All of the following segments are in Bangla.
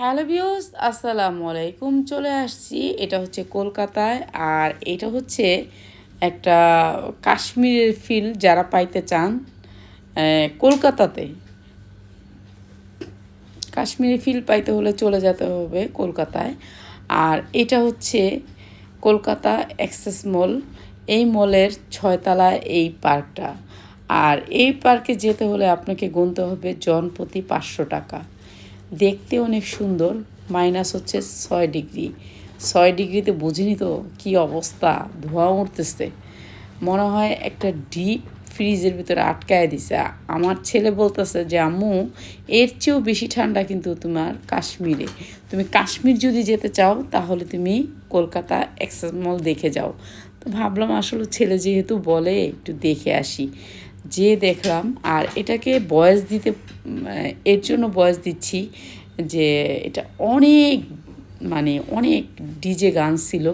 হ্যালো ভিউস আসসালামু আলাইকুম। চলে আসছি, এটা হচ্ছে কলকাতায়, আর এটা হচ্ছে একটা কাশ্মীরের ফিল যারা পাইতে চান কলকাতাতে। কাশ্মীরি ফিল পাইতে হলে চলে যেতে হবে কলকাতায়। আর এটা হচ্ছে কলকাতা অ্যাক্সেস মল এই মলের ছয়তলায় এই পার্কটা আর এই পার্কে যেতে হলে আপনাকে গুনতে হবে জনপ্রতি পাঁচশো টাকা। দেখতে অনেক সুন্দর মাইনাস হচ্ছে ছয় ডিগ্রি। ছয় ডিগ্রিতে বুঝিনি তো কী অবস্থা, ধোঁয়া উঠতেছে। মনে হয় একটা ডিপ ফ্রিজের ভিতরে আটকায় দিছে। আমার ছেলে বলতেছে যে, আম্মু, এর চেয়েও বেশি ঠান্ডা কিন্তু তোমার কাশ্মীরে। তুমি কাশ্মীর যদি যেতে চাও, তাহলে তুমি কলকাতা এক্সেস মল দেখে যাও। তো ভাবলাম আসলে ছেলে যেহেতু বলে, একটু দেখে আসি। যে দেখলাম, আর এটাকে বয়স দিতে এর জন্য বয়স দিচ্ছি যে এটা অনেক মানে অনেক ডিজে গান ছিল।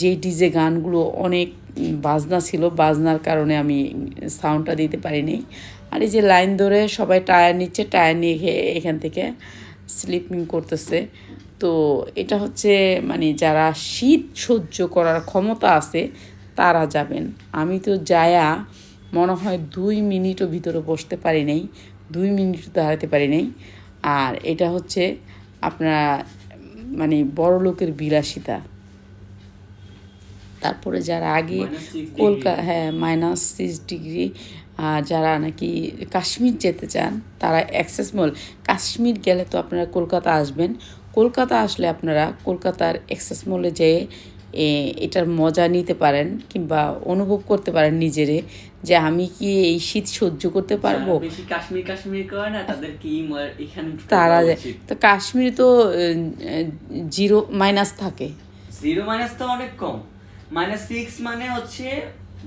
যে ডিজে গানগুলো অনেক বাজনা ছিল, বাজনার কারণে আমি সাউন্ডটা দিতে পারিনি। আর এই যে লাইন ধরে সবাই টায়ার নিচ্ছে, টায়ার নিয়ে এখান থেকে স্লিপিং করতেছে। তো এটা হচ্ছে মানে যারা শীত সহ্য করার ক্ষমতা আছে, তারা যাবেন। আমি তো যায়া মনে হয় দুই মিনিটও ভিতরে বসতে পারি নাই দুই মিনিট দাঁড়াতে পারি নাই। আর এটা হচ্ছে আপনার মানে বড় লোকের বিলাসিতা। তারপরে যারা আগে। কলকাতা হ্যাঁ মাইনাস সিক্স ডিগ্রি আর যারা নাকি কাশ্মীর যেতে চান তারা অ্যাক্সেস মল কাশ্মীর গেলে তো আপনারা কলকাতা আসবেন। কলকাতা আসলে আপনারা কলকাতার অ্যাক্সেস মলে যেয়ে এটার মজা নিতে পারেন কিংবা অনুভব করতে পারেন নিজেরে যে আমি কি এই শীত সহ্য করতে পারব? কাশ্মীর কাশ্মীর করে না তাদের কি এখানে তারা তো কাশ্মীরে তো জিরো মাইনাস থাকে। জিরো মাইনাস তো অনেক কম। মাইনাস সিক্স মানে হচ্ছে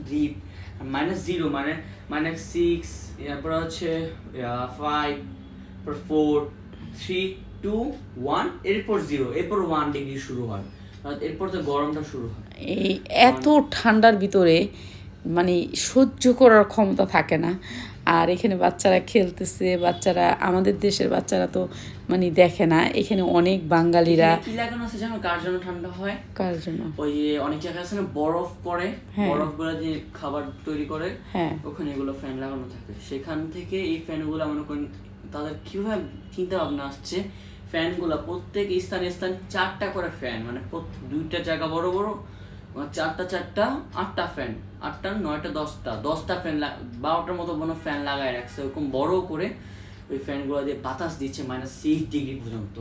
ডিপ মাইনাস জিরো মানে মাইনাস সিক্স এরপর হচ্ছে five four three two one এরপর জিরো এরপর ওয়ান ডিগ্রি শুরু হয়। এরপর তো গরমটা শুরু হয়। এই এত ঠান্ডার ভিতরে মানে সহ্য করার ক্ষমতা থাকে না। আর এখানে বাচ্চারা খেলতেছে বাচ্চারা আমাদের দেশের বাচ্চারা তো মানে দেখে না। এখানে অনেক বাঙালিরা কি লাগানো আছে জানো? কার জন্য ঠান্ডা হয়? কার জন্য? ওই যে অনেক জায়গায় আছে না বরফ করে হ্যাঁ। বরফগুলা দিয়ে খাবার তৈরি করে হ্যাঁ। ওখানে এগুলো ফ্যান লাগানো থাকে। সেখান থেকে এই ফ্যানগুলো মনে করেন তাদের কীভাবে চিন্তা ভাবনা আসছে? ফ্যানগুলো প্রত্যেক স্থানে স্থান চারটা করে ফ্যান মানে দুইটা জায়গা বড় বড় চারটা চারটা আটটা ফ্যান আটটা নয়টা দশটা দশটা ফ্যান বারোটার মতো কোনো ফ্যান লাগায় রাখছে ওরকম বড় করে ওই ফ্যানগুলো দিয়ে বাতাস দিচ্ছে মাইনাস সিক্স ডিগ্রি পর্যন্ত।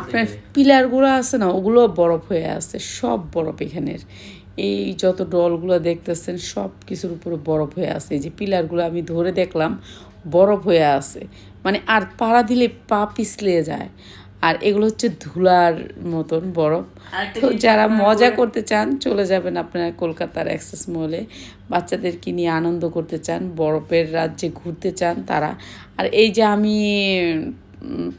আপনার পিলারগুলো আছে না ওগুলো বরফ হয়ে আছে সব বরফ এখানের। এই যত ডলগুলো দেখতেছেন সব কিছুর উপরে বরফ হয়ে আছে। এই যে পিলারগুলো আমি ধরে দেখলাম বরফ হয়ে আছে। মানে আর পাড়া দিলে পা পিছলে যায়। আর এগুলো হচ্ছে ধুলার মতন বরফ। তো যারা মজা করতে চান চলে যাবেন আপনারা কলকাতার অ্যাক্সেস মলে। বাচ্চাদেরকে নিয়ে আনন্দ করতে চান বরফের রাজ্যে ঘুরতে চান তারা। আর এই যে আমি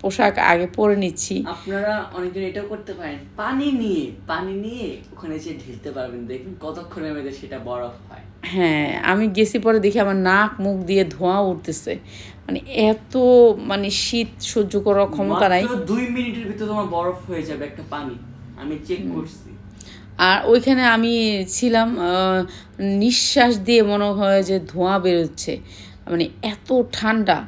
পোশাক আগে পরে নিচ্ছি। আপনারা অনেকজন এটাও করতে পারেন। পানি নিয়ে পানি নিয়ে ওখানে এসে ঢেলতে পারবেন। দেখবেন কতক্ষণের মধ্যে সেটা বরফ হয় আমি গেছি পরে দেখি আমার নাক মুখ দিয়ে ধোঁয়া উঠতেছে। মানে এত মানে শীত সহ্য করার ক্ষমতা নাই। দুই মিনিটের ভিতরে তোমার বরফ হয়ে যাবে একটা পানি। আমি চেক করছি। আর ওইখানে আমি ছিলাম নিঃশ্বাস দিয়ে মনে হয় যে ধোঁয়া বেরোচ্ছে। মানে এত ঠান্ডা।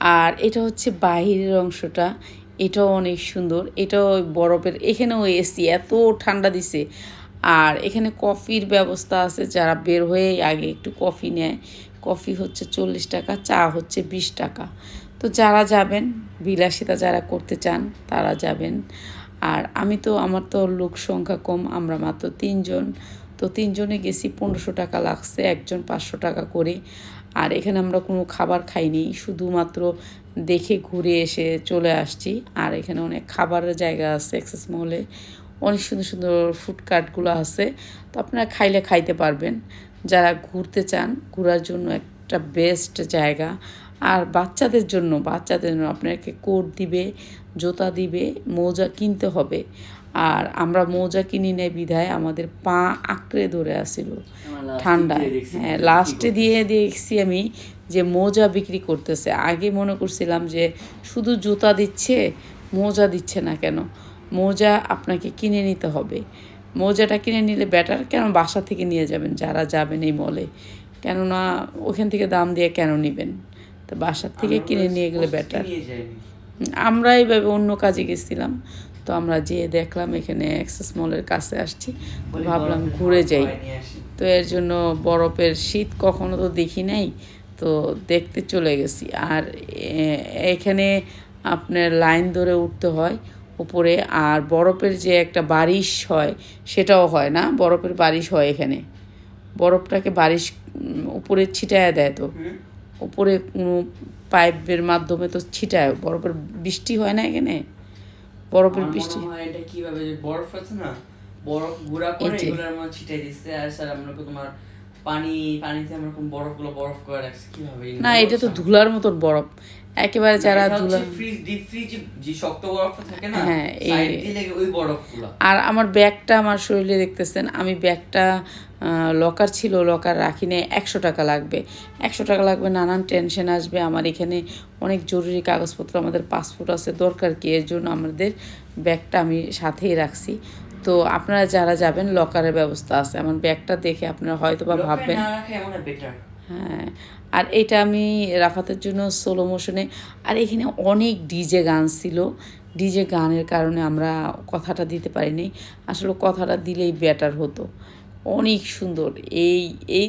আর এটা হচ্ছে বাহিরের অংশটা। এটাও অনেক সুন্দর। এটাও বরফের এখানেও এসি এত ঠান্ডা দিছে। আর এখানে কফির ব্যবস্থা আছে, যারা বের হয়ে আগে একটু কফি নেয়। কফি হচ্ছে চল্লিশ টাকা, চা হচ্ছে বিশ টাকা। তো যারা যাবেন, বিলাসিতা যারা করতে চান, তারা যাবেন। আর আমি তো, আমার তো লোক সংখ্যা কম, আমরা মাত্র তিনজন। তো তিনজনে গেছি, পনেরোশো টাকা লাগছে, একজন পাঁচশো টাকা করে। আর এখানে আমরা কোনো খাবার খাইনি, শুধুমাত্র দেখে ঘুরে এসে চলে আসছি। আর এখানে অনেক খাবারের জায়গা আছে, এক্সেস মহলে অনেক সুন্দর সুন্দর ফুডকার্টগুলো আছে। তো আপনারা খাইলে খাইতে পারবেন। যারা ঘুরতে চান ঘোরার জন্য একটা বেস্ট জায়গা। আর বাচ্চাদের জন্য বাচ্চাদের জন্য আপনাকে কোট দিবে জুতা দিবে মোজা কিনতে হবে। আর আমরা মোজা কিনি নেই বিধায় আমাদের পা আঁকড়ে ধরে আসিল ঠান্ডায়। হ্যাঁ লাস্টে দিয়ে দেখছি আমি যে মোজা বিক্রি করতেছে। আগে মনে করছিলাম যে শুধু জুতা দিচ্ছে মোজা দিচ্ছে না কেন? মোজা আপনাকে কিনে নিতে হবে। মোজাটা কিনে নিলে বেটার কেন বাসা থেকে নিয়ে যাবেন যারা যাবেন এই মলে কেননা ওখান থেকে দাম দিয়ে কেন নেবেন? তো বাসার থেকে কিনে নিয়ে গেলে বেটার আমরা এইভাবে অন্য কাজে গেছিলাম। তো আমরা যেয়ে দেখলাম এখানে অ্যাক্সেস মলের কাছে আসছি। ভাবলাম ঘুরে যাই। তো এর জন্য বরফের শীত কখনো তো দেখি নাই। তো দেখতে চলে গেছি। আর এখানে আপনার লাইন ধরে উঠতে হয়। উপরে আর বরফের যে একটা বারিশ হয় সেটাও হয় না। বরফের বারিশ হয় এখানে। বরফটাকে বারিশ উপরে ছিটায় দেয় তো। উপরে কোনো পাইপের মাধ্যমে তো ছিটায়। বরফের বৃষ্টি হয় না এখানে? বরফের বৃষ্টি এটা কীভাবে বরফ আছে না বরফ গুঁড়া করে এগুলোর মধ্যে ছিটাই দিচ্ছে। আর স্যার আমরা তোমার পানি পানিতে আমরা এরকম বরফগুলো বরফ করে রাখছি কীভাবে না এটা তো ধুলার মতন বরফ। একেবারে যারা ধুলা ফ্রিজ ডিপ ফ্রিজ যে শক্ত বরফটা থাকে না হ্যাঁ, ওই বরফগুলো। আর আমার ব্যাগটা আমার শরীরে দেখতেছেন আমি ব্যাগটা লকার ছিল লকার রাখি নেই একশো টাকা লাগবে। একশো টাকা লাগবে নানান টেনশন আসবে। আমার এখানে অনেক জরুরি কাগজপত্র আমাদের পাসপোর্ট আছে দরকার কি? এর জন্য আমাদের ব্যাগটা আমি সাথেই রাখছি। তো আপনারা যারা যাবেন লকারের ব্যবস্থা আছে। এমন ব্যাগটা দেখে আপনারা হয়তো বা ভাববেন। হ্যাঁ আর এটা আমি রাফাতের জন্য সোলো মোশনে আর এখানে অনেক ডিজে গান ছিল। ডিজে গানের কারণে আমরা কথাটা দিতে পারিনি। আসলে কথাটা দিলেই বেটার হতো। অনেক সুন্দর। এই এই